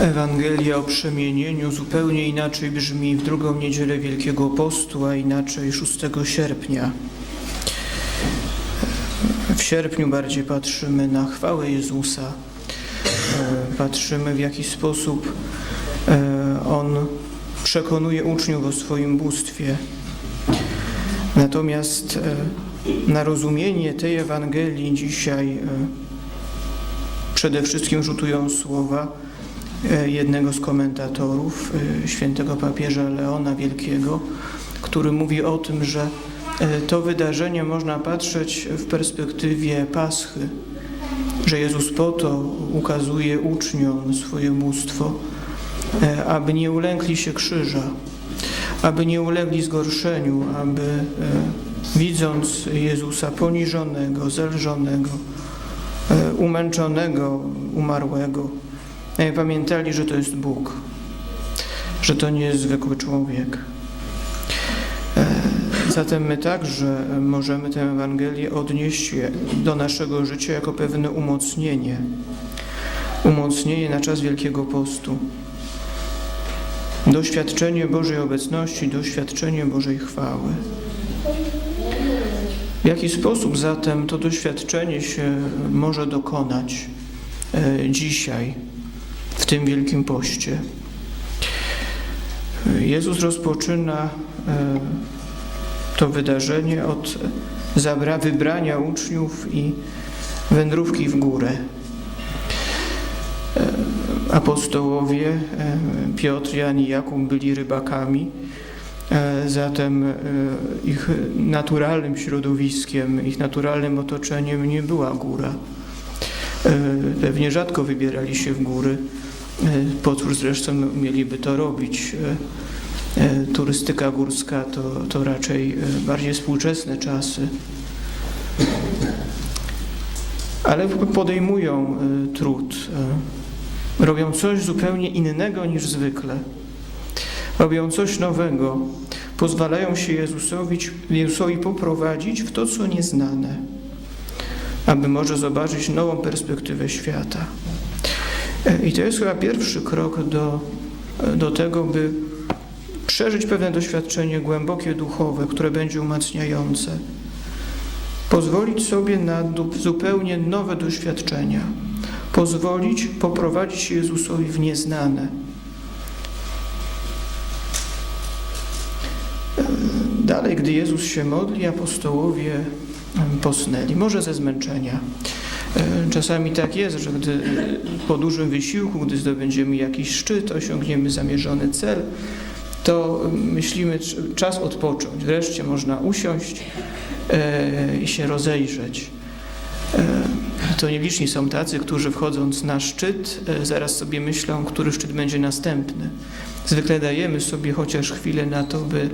Ewangelia o przemienieniu zupełnie inaczej brzmi w drugą niedzielę Wielkiego Postu, a inaczej 6 sierpnia. W sierpniu bardziej patrzymy na chwałę Jezusa, E, patrzymy w jaki sposób e, On przekonuje uczniów o swoim bóstwie. Natomiast e, na rozumienie tej Ewangelii dzisiaj przede wszystkim rzutują słowa jednego z komentatorów, e, świętego papieża Leona Wielkiego, który mówi o tym, że e, to wydarzenie można patrzeć w perspektywie Paschy, że Jezus po to ukazuje uczniom swoje bóstwo, e, aby nie ulękli się krzyża, aby nie ulegli zgorszeniu, aby e, widząc Jezusa poniżonego, zelżonego, e, umęczonego, umarłego, e, pamiętali, że to jest Bóg, że to nie jest zwykły człowiek. E, Zatem my także możemy tę Ewangelię odnieść do naszego życia jako pewne umocnienie. Umocnienie na czas Wielkiego Postu. Doświadczenie Bożej obecności, doświadczenie Bożej chwały. W jaki sposób zatem to doświadczenie się może dokonać e, dzisiaj, tym Wielkim Poście? Jezus rozpoczyna e, to wydarzenie od zabra, wybrania uczniów i wędrówki w górę. E, Apostołowie e, Piotr, Jan i Jakub byli rybakami, zatem ich naturalnym środowiskiem, ich naturalnym otoczeniem nie była góra. Pewnie rzadko wybierali się w góry, e, po cóż zresztą mieliby to robić. E, e, Turystyka górska to, to raczej bardziej współczesne czasy. Ale podejmują trud, robią coś zupełnie innego niż zwykle. Robią coś nowego, pozwalają się Jezusowi, Jezusowi poprowadzić w to, co nieznane, aby może zobaczyć nową perspektywę świata. I to jest chyba pierwszy krok do, do tego, by przeżyć pewne doświadczenie głębokie duchowe, które będzie umacniające. Pozwolić sobie na zupełnie nowe doświadczenia. Pozwolić poprowadzić się Jezusowi w nieznane. Dalej, gdy Jezus się modli, apostołowie posnęli, może ze zmęczenia. E, Czasami tak jest, że gdy po dużym wysiłku, gdy zdobędziemy jakiś szczyt, osiągniemy zamierzony cel, to myślimy, cz- czas odpocząć. Wreszcie można usiąść e, i się rozejrzeć. E, to nieliczni są tacy, którzy wchodząc na szczyt, e, zaraz sobie myślą, który szczyt będzie następny. Zwykle dajemy sobie chociaż chwilę na to, by,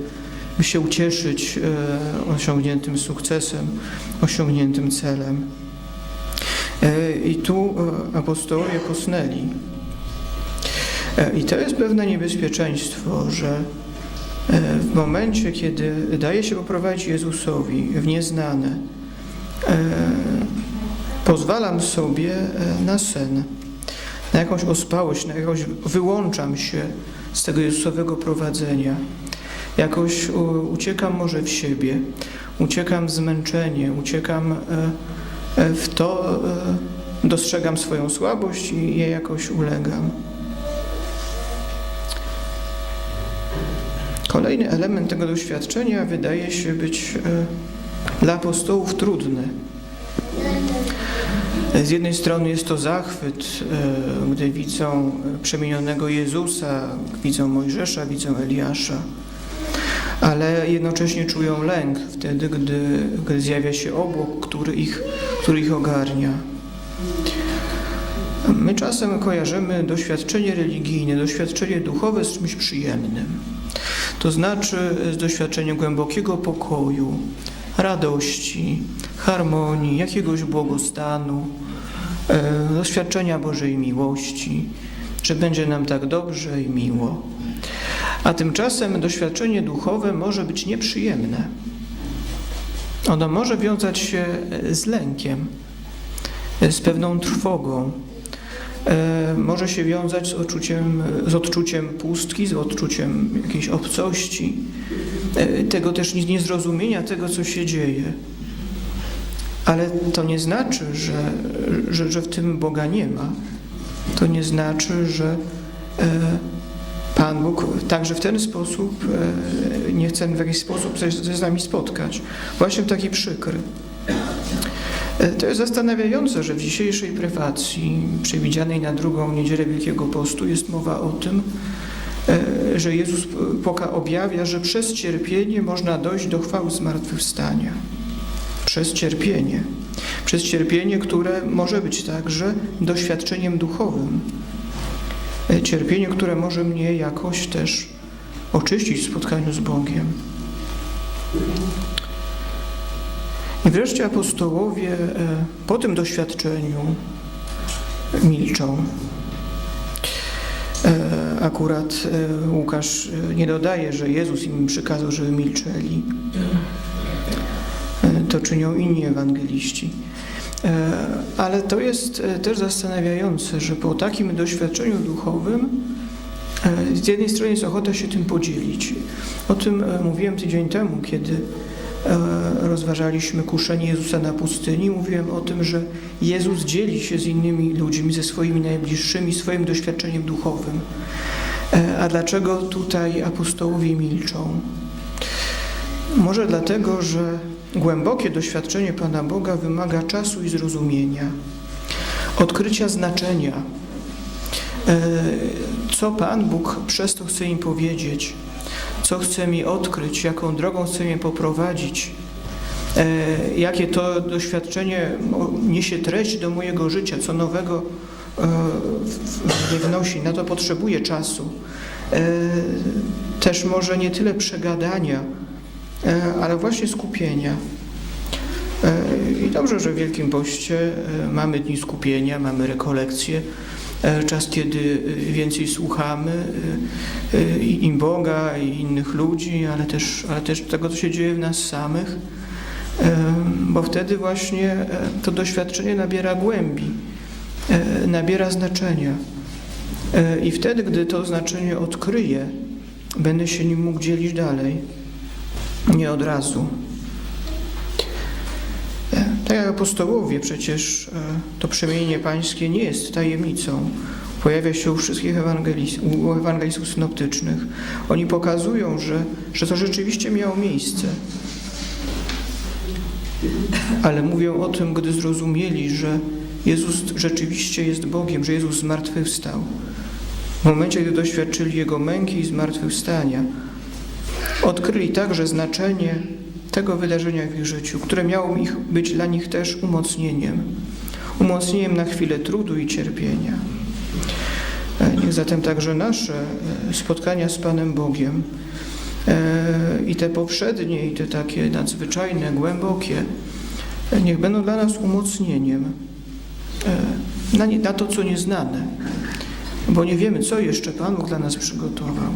by się ucieszyć e, osiągniętym sukcesem, osiągniętym celem. E, I tu e, apostołowie posnęli. E, I to jest pewne niebezpieczeństwo, że w momencie, kiedy daje się poprowadzić Jezusowi w nieznane, pozwalam sobie na sen, na jakąś ospałość, na jakąś wyłączam się z tego Jezusowego prowadzenia. Jakoś uciekam może w siebie, uciekam zmęczenie, uciekam w to, e, dostrzegam swoją słabość i jej jakoś ulegam. Kolejny element tego doświadczenia wydaje się być e, dla apostołów trudny. Z jednej strony jest to zachwyt, e, gdy widzą przemienionego Jezusa, widzą Mojżesza, widzą Eliasza, ale jednocześnie czują lęk wtedy, gdy, gdy zjawia się obłok, który ich, który ich ogarnia. My czasem kojarzymy doświadczenie religijne, doświadczenie duchowe z czymś przyjemnym. To znaczy z doświadczeniem głębokiego pokoju, radości, harmonii, jakiegoś błogostanu, e, doświadczenia Bożej miłości, że będzie nam tak dobrze i miło. A tymczasem doświadczenie duchowe może być nieprzyjemne. Ono może wiązać się z lękiem, z pewną trwogą, e, może się wiązać z odczuciem, z odczuciem pustki, z odczuciem jakiejś obcości, e, tego też nie- niezrozumienia tego, co się dzieje. Ale to nie znaczy, że, że, że w tym Boga nie ma. To nie znaczy, że e, Pan Bóg także w ten sposób e, nie chce w jakiś sposób się z nami spotkać. Właśnie taki przykry. E, To jest zastanawiające, że w dzisiejszej prywacji przewidzianej na drugą niedzielę Wielkiego Postu jest mowa o tym, e, że Jezus poka objawia, że przez cierpienie można dojść do chwały zmartwychwstania. Przez cierpienie. Przez cierpienie, które może być także doświadczeniem duchowym. Cierpienie, które może mnie jakoś też oczyścić w spotkaniu z Bogiem. I wreszcie apostołowie e, po tym doświadczeniu milczą. E, Akurat e, Łukasz nie dodaje, że Jezus im przykazał, żeby milczeli. To czynią inni ewangeliści. E, Ale to jest e, też zastanawiające, że po takim doświadczeniu duchowym e, z jednej strony jest ochota się tym podzielić. O tym mówiłem tydzień temu, kiedy rozważaliśmy kuszenie Jezusa na pustyni. Mówiłem o tym, że Jezus dzieli się z innymi ludźmi, ze swoimi najbliższymi, swoim doświadczeniem duchowym. A dlaczego tutaj apostołowie milczą? Może dlatego, że głębokie doświadczenie Pana Boga wymaga czasu i zrozumienia, odkrycia znaczenia, e, co Pan Bóg przez to chce im powiedzieć, co chce mi odkryć, jaką drogą chce mnie poprowadzić, e, jakie to doświadczenie niesie treść do mojego życia, co nowego e, w- w- nie wnosi. Na to potrzebuję czasu. Też może nie tyle przegadania, ale właśnie skupienia. E, I dobrze, że w Wielkim Poście e, mamy dni skupienia, mamy rekolekcje, e, czas, kiedy e, więcej słuchamy e, e, i i Boga, i innych ludzi, ale też, ale też tego, co się dzieje w nas samych, e, bo wtedy właśnie e, to doświadczenie nabiera głębi, e, nabiera znaczenia. E, I wtedy, gdy to znaczenie odkryję, będę się nim mógł dzielić dalej. Nie od razu. E, Tak jak apostołowie, przecież e, to przemienienie pańskie nie jest tajemnicą. Pojawia się u wszystkich ewangelis- u ewangelistów synoptycznych. Oni pokazują, że, że to rzeczywiście miało miejsce. Ale mówią o tym, gdy zrozumieli, że Jezus rzeczywiście jest Bogiem, że Jezus zmartwychwstał. W momencie, gdy doświadczyli Jego męki i zmartwychwstania, odkryli także znaczenie tego wydarzenia w ich życiu, które miało ich być dla nich też umocnieniem. Umocnieniem na chwilę trudu i cierpienia. E, Niech zatem także nasze e, spotkania z Panem Bogiem e, i te poprzednie, i te takie nadzwyczajne, głębokie, niech będą dla nas umocnieniem na, na to, co nieznane, bo nie wiemy, co jeszcze Pan Bóg dla nas przygotował.